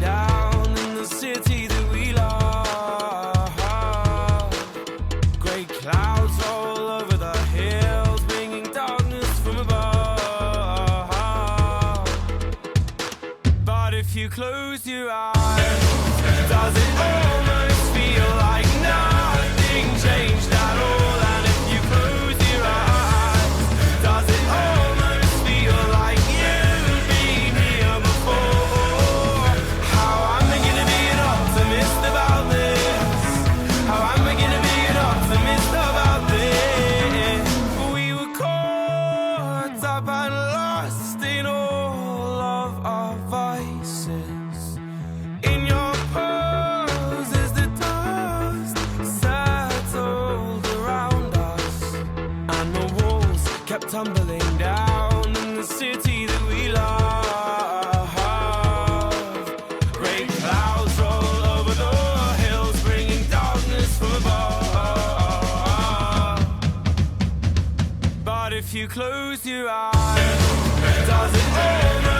down in the city that we love. Clouds all over the hills, bringing darkness from above. But if you close your eyes, does it almost feel like nothing changed at all? In your pose is the dust settled around us, and the walls kept tumbling down in the city that we love. Clouds roll over the hills, bringing darkness. But if you close your eyes, does it ever?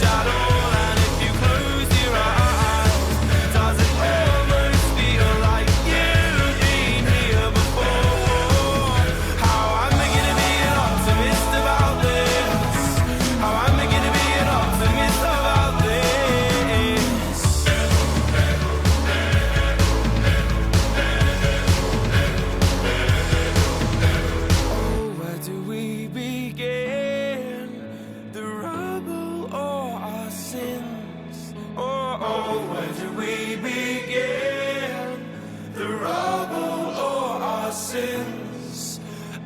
lost out all.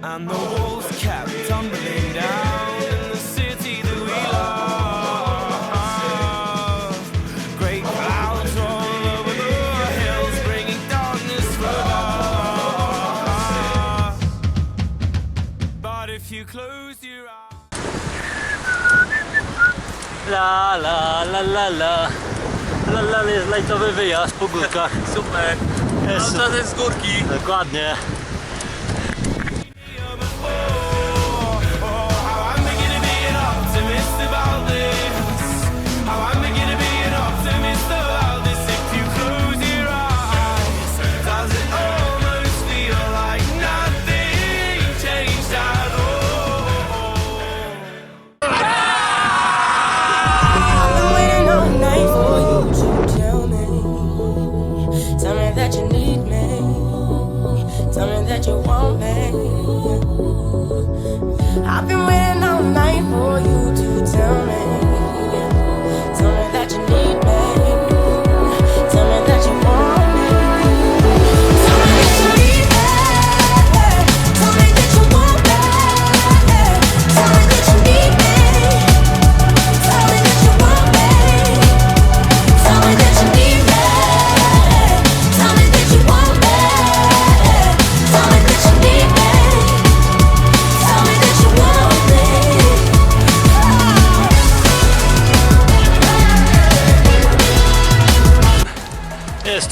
and the walls kept tumbling down in the city that we love. Great clouds roll over the hills, bringing darkness for us. But if you close your eyes, la la la la la. La la jest lajtowy wyjazd po górkach. Super. Jest, z górki. Dokładnie. that you want me. I've been waiting all night for you to tell me.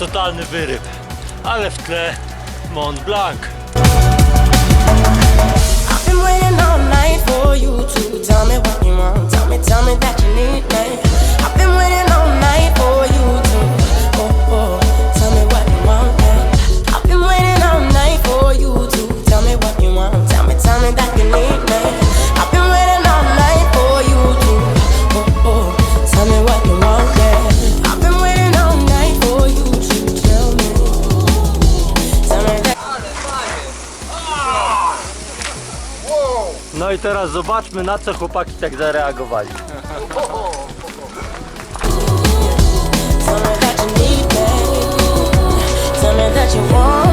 totalny wyryb. Ale w tle Mont Blanc. I teraz zobaczmy na co chłopaki tak zareagowali. Tell me that you want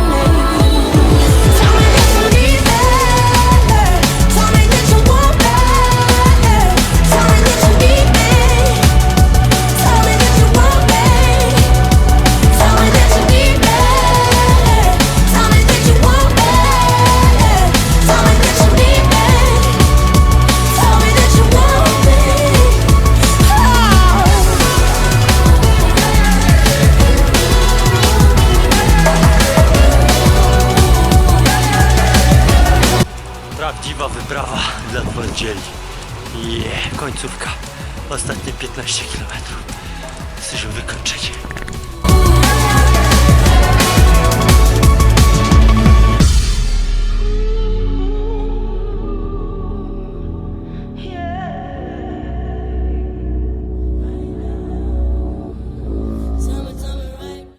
Yeah, końcówka. Ostatnie 15 km. Jesteśmy wykończeni.